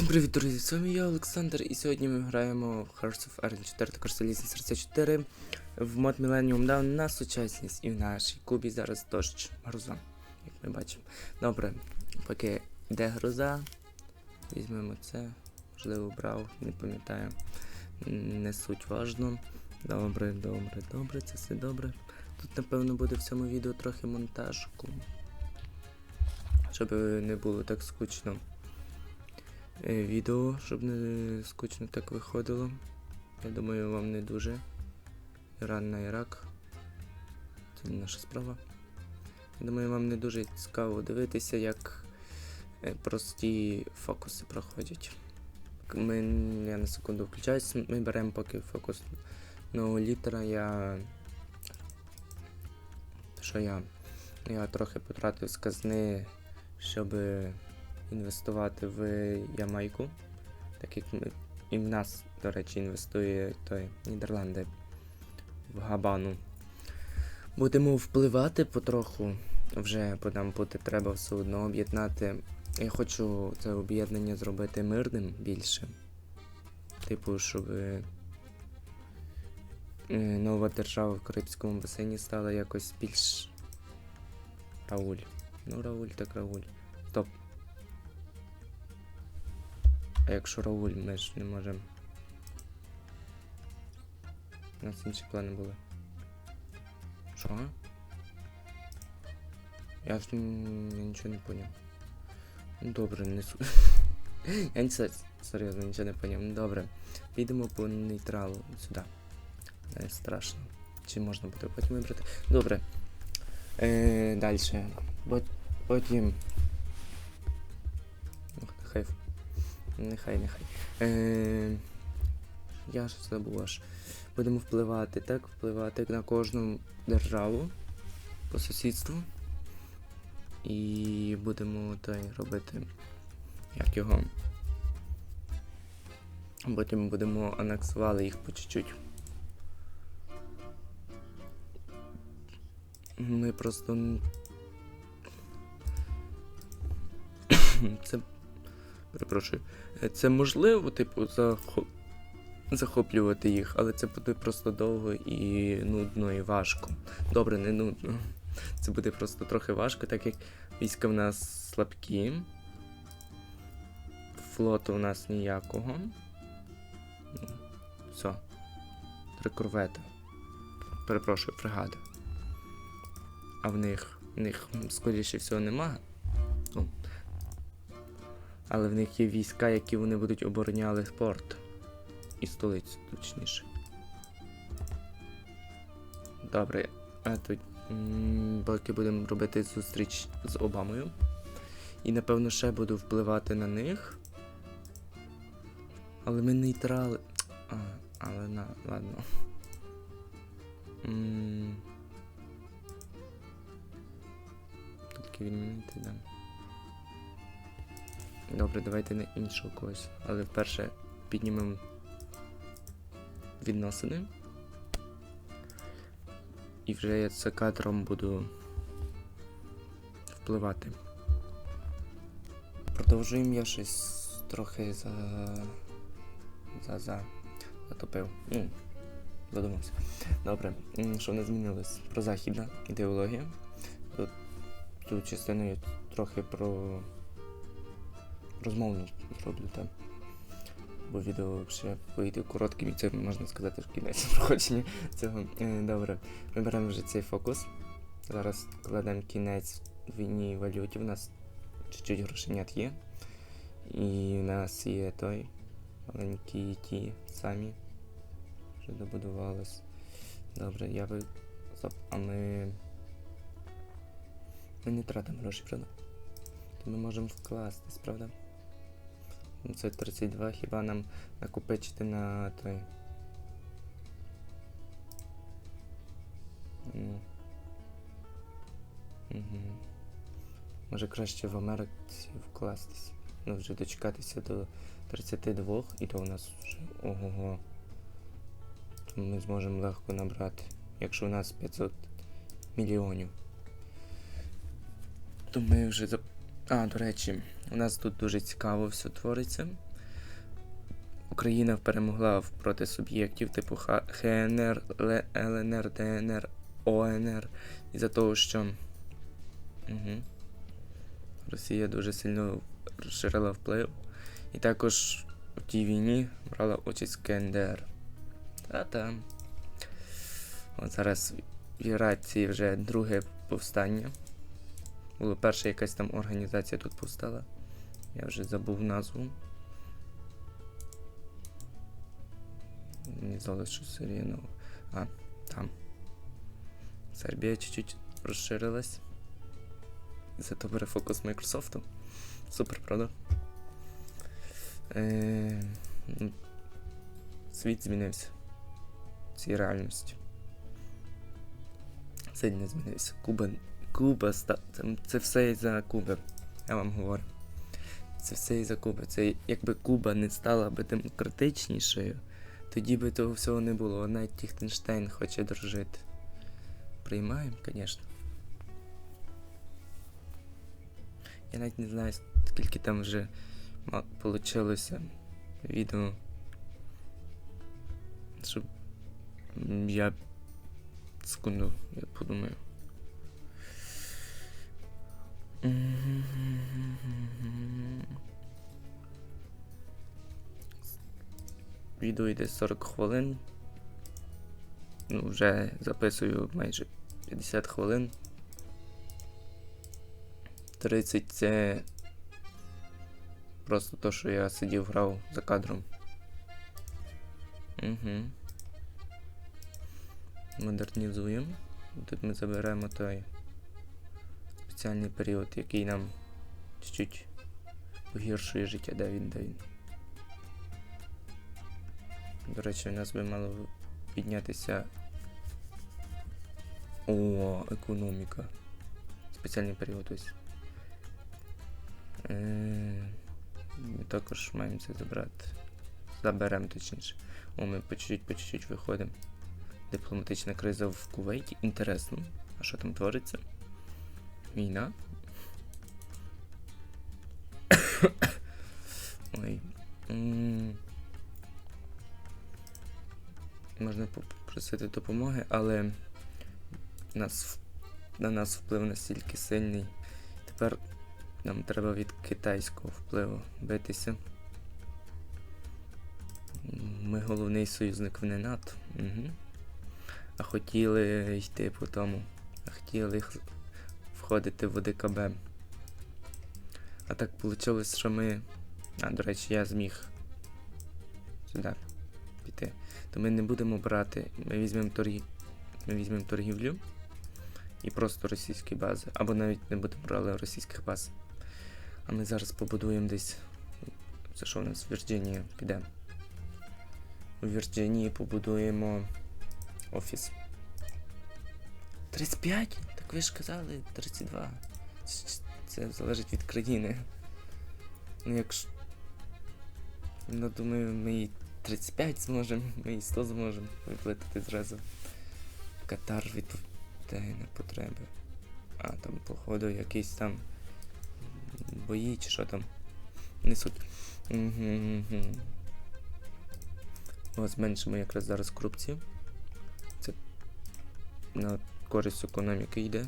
Всім привіт, друзі! З вами я Олександр, і сьогодні ми граємо в Hearts of Iron 4 також Залізне серце 4 в мод Millennium Down на сучасність і в нашій кубі зараз дощ, гроза, як ми бачимо. Добре, поки йде гроза, візьмемо це, можливо, брав, не пам'ятаю, не суть важно. Добре, добре, добре, це все добре. Тут, напевно, буде в цьому відео трохи монтажку, щоб не було так скучно відео, щоб не скучно так виходило. Я думаю, вам не дуже. Іран на Ірак. Це не наша справа. Я думаю, вам не дуже цікаво дивитися, як е, прості фокуси проходять. Ми, я на секунду включаюсь, ми беремо поки фокус нового літера. Я. Що я? Я трохи потратив з казни, щоб інвестувати в Ямайку. Так як ми, і в нас, до речі, інвестує той Нідерланди в Габану. Будемо впливати потроху, вже бо нам буде треба все одно об'єднати. Я хочу це об'єднання зробити мирним більше. Типу, щоб е, нова держава в Карибському басейні стала якось більш Рауль. Ну, Рауль так Рауль. А якщо Рауль, ми ж не можемо. У нас інші плани були. Що? Я ж нічого не поняв. Добре, не су. Я не серйозно нічого не поняв. Ну добре. Підемо по нейтралу сюди. Не страшно. Чи можна буде потім вибрати? Добре. Е, далі. Потім. Ох, Нехай. Нехай. Е, я ж забув аж. Будемо впливати, так? Впливати на кожну державу по сусідству. І будемо той робити. Як його. Потім будемо анексували їх по чуть-чуть. Ми просто. Це. Перепрошую. Е, Це можливо, типу, захоплювати їх, але це буде просто довго і нудно і важко. Добре, не нудно. Це буде просто трохи важко, так як війська в нас слабкі. Флоту в нас ніякого. Все. Три корвети. Перепрошую, фрегата. А в них. В них, скоріше всього, нема. Але в них є війська, які вони будуть обороняли порт. І столицю, точніше. Добре, а тут поки будемо робити зустріч з Обамою. І напевно ще буду впливати на них. Але ми нейтрали. А, але на. ладно. Тільки відмінити, да. Добре, давайте на іншого когось. Але вперше піднімемо відносини. І вже я це кадром буду впливати. Продовжуємо я щось трохи за. за. за. затопив. Ну, задумався. Добре, що не змінилось? Про західна ідеологія. Тут, тут частиною трохи про розмовну зроблю там. Бо відео ще вийде коротким, і це можна сказати що кінець проходження цього. Е, Добре, ми беремо вже цей фокус. Зараз кладемо кінець війні валюті. У нас чуть-чуть грошенят є. І в нас є той маленькі ті самі. Вже добудувалось. Добре, я. Стоп, а ми. Ми не тратимо гроші, правда? То ми можемо вкластись, правда? Ну, Це 32, хіба нам накопичити на той. Ну. Угу. Може краще в Америці вкластися. Ну, вже дочекатися до 32, і то у нас вже ого-го. Ми зможемо легко набрати. Якщо у нас 500 мільйонів. То ми вже за. А, до речі, у нас тут дуже цікаво все твориться. Україна перемогла проти суб'єктів типу ХНР, ЛНР, ДНР, ОНР. Із-за того, що угу. Росія дуже сильно розширила вплив. І також у тій війні брала участь КНДР. Та-та. От зараз в Ірації вже друге повстання. Було перша якась там організація тут повстала. Я вже забув назву. Здалося, що Сирія. А, там. Сербія чуть-чуть розширилась. Зато бере фокус Майкрософту. Супер, правда? Е, ну, світ змінився цій реальності. Сильно змінився. Куба. Куба ста... це, все із-за Куби. Я вам говорю. Це все із-за Куби. Це якби Куба не стала би демократичнішою, тоді би того всього не було. Навіть Тіхтенштейн хоче дружити. Приймаємо, звісно. Я навіть не знаю, скільки там вже получилося відео. Щоб я секунду, я подумаю. Відео йде 40 хвилин. Ну, вже записую майже 50 хвилин. 30 це просто то, що я сидів грав за кадром. Угу. Модернізуємо. Тут ми заберемо той спеціальний період, який нам чуть-чуть погіршує життя. Де він, де він. До речі, у нас би мало піднятися. О, економіка. Спеціальний період ось. Е, Ми також маємо це забрати. Заберемо точніше. О, ми по чуть-чуть, по чуть-чуть виходимо. Дипломатична криза в Кувейті. Інтересно. А що там твориться? Війна. Ой. Можна попросити допомоги, але нас, на нас вплив настільки сильний. Тепер нам треба від китайського впливу битися. Ми головний союзник в НАТО. Угу. А хотіли йти по тому. А хотіли їх входити в ОДКБ. А так вийшло, що ми. А, до речі, я зміг сюди піти. То ми не будемо брати. Ми візьмемо торгі... Ми візьмемо торгівлю і просто російські бази. Або навіть не будемо брати російських баз. А ми зараз побудуємо десь. Це що у нас? в Вірджинія піде. У Вірджинії побудуємо офіс. 35? Так ви ж казали 32. Це- залежить від країни. Ну якщо. Ну, думаю, ми і 35 зможемо, ми і 100 зможемо виплатити зразу. Катар відповідає на потреби. А, там, походу, якісь там бої чи що там. Не суть. Угу. О, зменшимо якраз зараз корупцію. Це на користь економіки йде.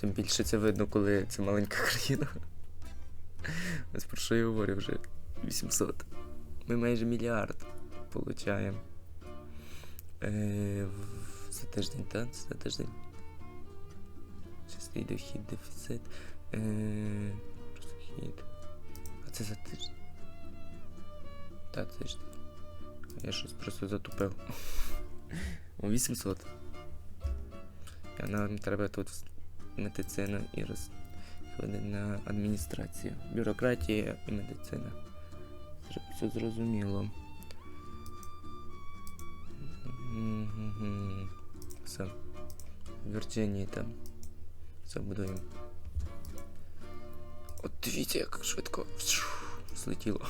Тим більше це видно, коли це маленька країна. Ось про що я говорю вже 800. Ми майже мільярд получаємо. Е, за тиждень, так? За тиждень. Чистий дохід, дефіцит. Е, розхід. А це за тиждень. Та тиждень. Я щось просто затупив. 800. А нам треба тут медицина і розходи на адміністрацію. Бюрократія і медицина. Все зрозуміло. Все. Вірджинії там. Все будуємо. От дивіться, як швидко злетіло.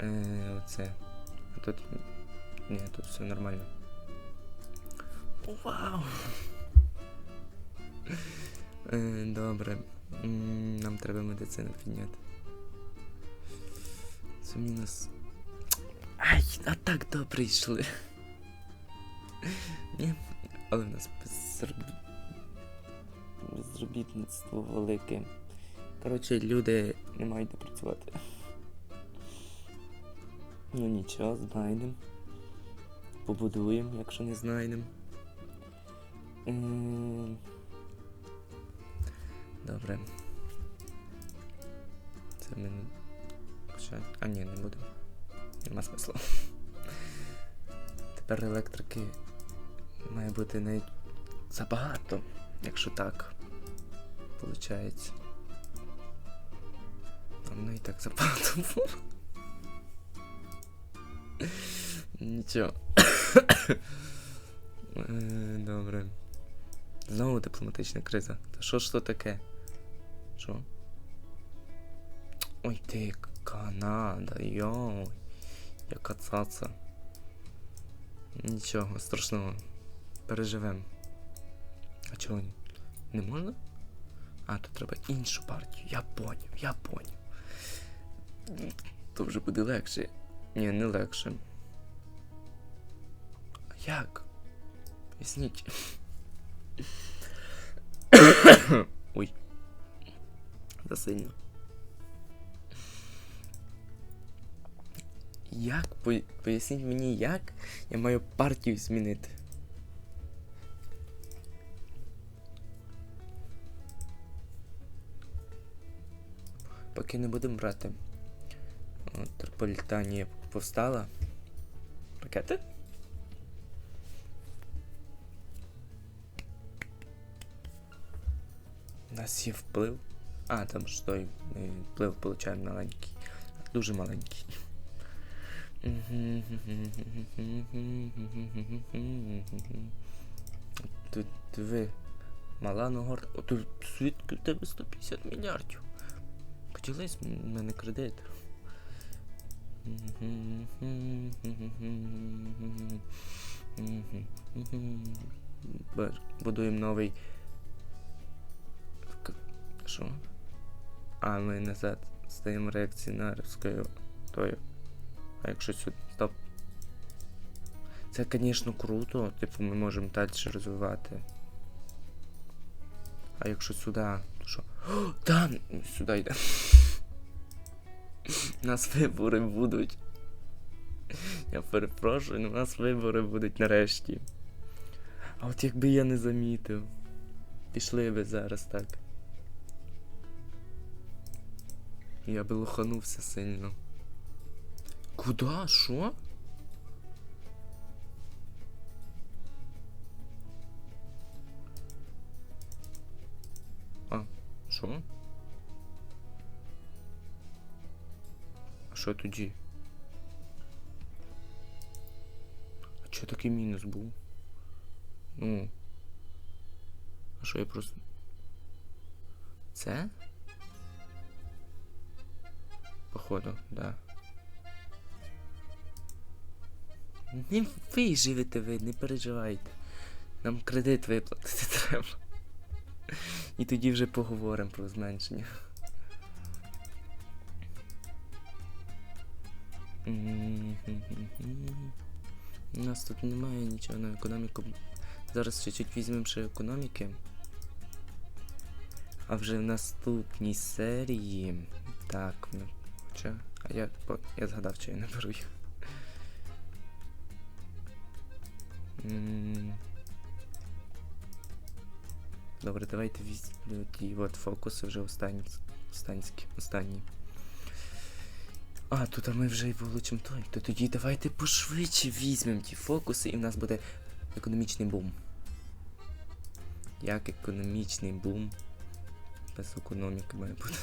Е, оце. А тут. Ні, тут все нормально. Вау! Е, добре. Нам треба медицину підняти. Це мінус. Ай, а так добре йшли. Ні, але в нас безроб... безробітництво велике. Коротше, люди не мають де працювати. Ну нічого, знайдемо. Побудуємо, якщо не знайдемо. Добре. Це ми не. А ні, не будемо. Нема смисла. Тепер електрики має бути навіть забагато, якщо так. Получається. А воно і так забагато було. Нічого. Е, Добре. Знову дипломатична криза. Та що ж то таке? Що? Ой ти, Канада, йой. Яка цаца. Нічого страшного. Переживем. А чого не можна? А, тут треба іншу партію. Я поняв, я поняв. То вже буде легше. Ні, не легше. Як? Поясніть. Ой. Засильно. Як? Поясніть мені, як я маю партію змінити? Поки не будемо брати. Трополітанія повстала. Ракети? У нас є вплив. А, там ж той ми вплив получаємо маленький. Дуже маленький. Тут диви. Мала нагорда. О, тут звідки в тебе 150 мільярдів? Поділись в мене кредит. Будуємо новий. К- А, ми назад стаємо реакціонерською тою. А якщо сюди. Стоп. Це, звісно, круто, типу ми можемо далі розвивати. А якщо сюди, то що? О, там! Сюди йде. У нас вибори будуть. Я перепрошую, у нас вибори будуть нарешті. А от якби я не замітив. Пішли би зараз так. Я би лоханувся сильно. Куда? Що? А, що? А що тоді? А чого такий мінус був? Ну. А що я просто. Це? Походу, да. Не виживете ви, не переживайте. Нам кредит виплатити треба. І тоді вже поговоримо про зменшення. У нас тут немає нічого на економіку. Зараз чуть-чуть візьмемо ще економіки. А вже в наступній серії. Так, Хоча. А я, я згадав, що я не беру їх. Добре, давайте візьмемо ті от фокуси вже останні. Останні. А, тут ми вже й получимо той. То тоді давайте пошвидше візьмемо ті фокуси і в нас буде економічний бум. Як економічний бум? Без економіки має бути.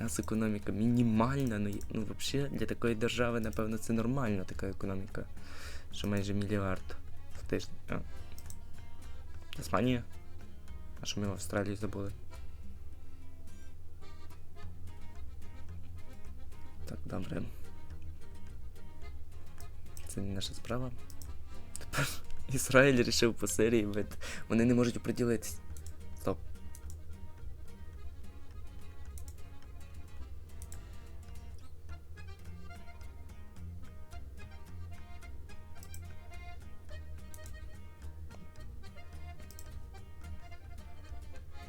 У нас економіка мінімальна, ну, ну взагалі для такої держави, напевно, це нормально така економіка. Що майже мільярд в тиждень. Іспанія? А що ми в Австралії забули? Так, добре. Це не наша справа. Тепер Ізраїль рішив по Сирії, бит. Вони не можуть оприділитись.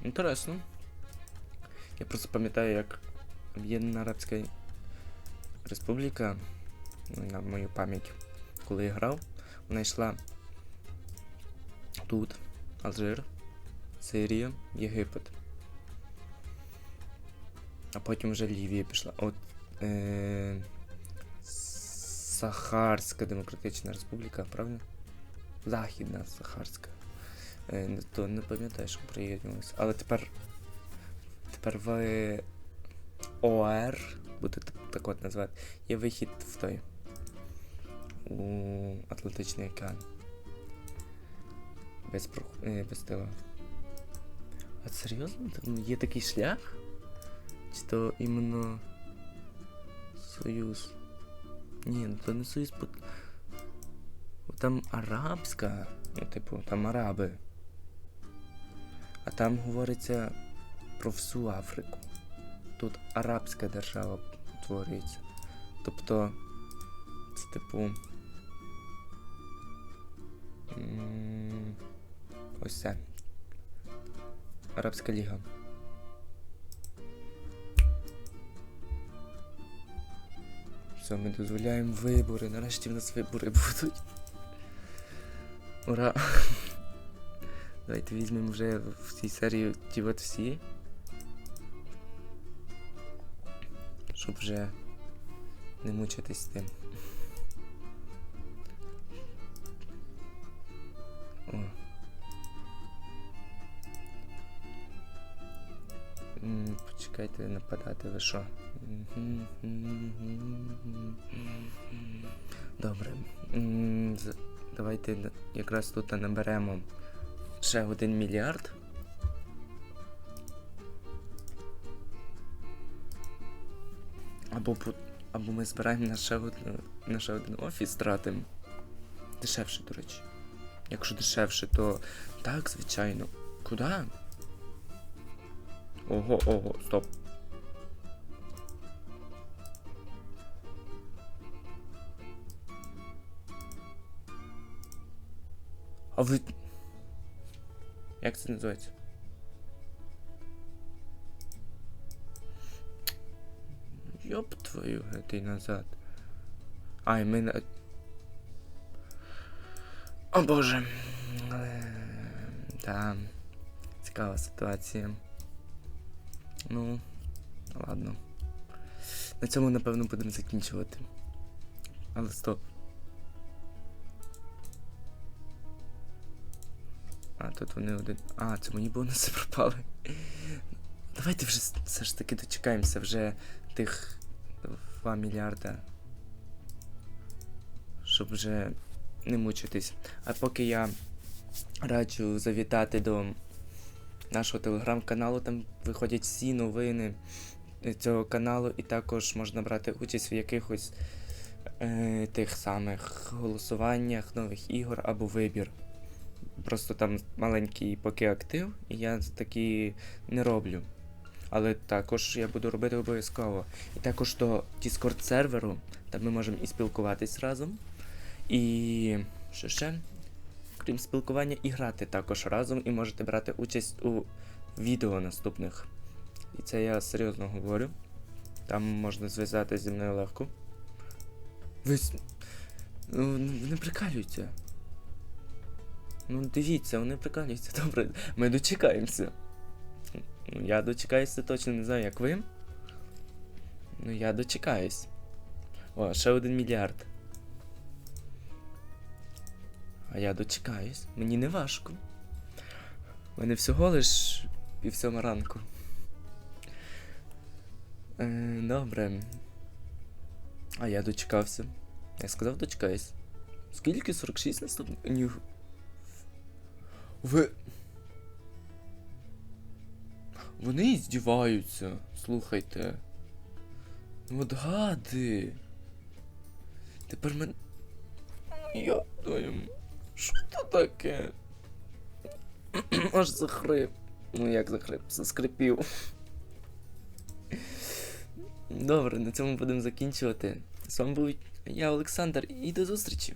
Інтересно. Я просто пам'ятаю, як Об'єднана Арабська Республіка, ну, на мою пам'ять, коли я грав, вона йшла тут, Алжир, Сирія, Єгипет. А потім вже Лівія пішла. От е- Сахарська Демократична Республіка, правильно? Західна Сахарська. Е, то не пам'ятаю, що приєднувалися. Але тепер. Тепер в ОР, буде так от назвати, є вихід в той. У Атлантичний океан. Без, про... е, без того. А серйозно? Там є такий шлях? Чи то іменно Союз? Ні, ну то не Союз, там арабська, ну, типу, там араби. А там говориться про всю Африку. Тут арабська держава утворюється. Тобто, це типу. Ось це. Арабська ліга. Все, ми дозволяємо вибори. Нарешті в нас вибори будуть. Ура! Давайте візьмемо вже в цій серії ті от всі. Щоб вже не мучитись з тим. О. Почекайте нападати, ви що? Добре. Давайте якраз тут наберемо ще один мільярд. Або, або ми збираємо на ще, один, на ще один офіс, тратимо. Дешевше, до речі. Якщо дешевше, то так, звичайно. Куди? Ого, ого, стоп. А ви. Як це називається? Йоп твою геть назад. Ай, ми на. О боже. Та. Цікава ситуація. Ну, ладно. На цьому, напевно, будемо закінчувати. Але стоп. Тут вони один. А, це мені бонуси пропали. Давайте вже все ж таки дочекаємося вже тих 2 мільярда. Щоб вже не мучитись. А поки я раджу завітати до нашого телеграм-каналу, там виходять всі новини цього каналу, і також можна брати участь в якихось е, тих самих голосуваннях, нових ігор або вибір. Просто там маленький поки актив, і я такі не роблю. Але також я буду робити обов'язково. І також до Discord серверу, там ми можемо і спілкуватись разом. І що ще? Крім спілкування, і грати також разом, і можете брати участь у відео наступних. І це я серйозно говорю. Там можна зв'язатися зі мною легко. Ви. с- Ну, вони прикалюються. Ну, дивіться, вони прикалюються. Добре, ми дочекаємося. Ну, я дочекаюся точно не знаю, як ви. Ну, я дочекаюсь. О, ще один мільярд. А я дочекаюсь. Мені не важко. У мене всього лиш пів сьома ранку. Е, добре. А я дочекався. Я сказав дочекаюсь. Скільки? 46 наступних? Ви. Вони здіваються. Слухайте. Ну от гади. Тепер мен. Я твою. Що це таке? Аж захрип. Ну як захрип? Заскрипів. Добре, на цьому будемо закінчувати. З вами був я, Олександр, і до зустрічі!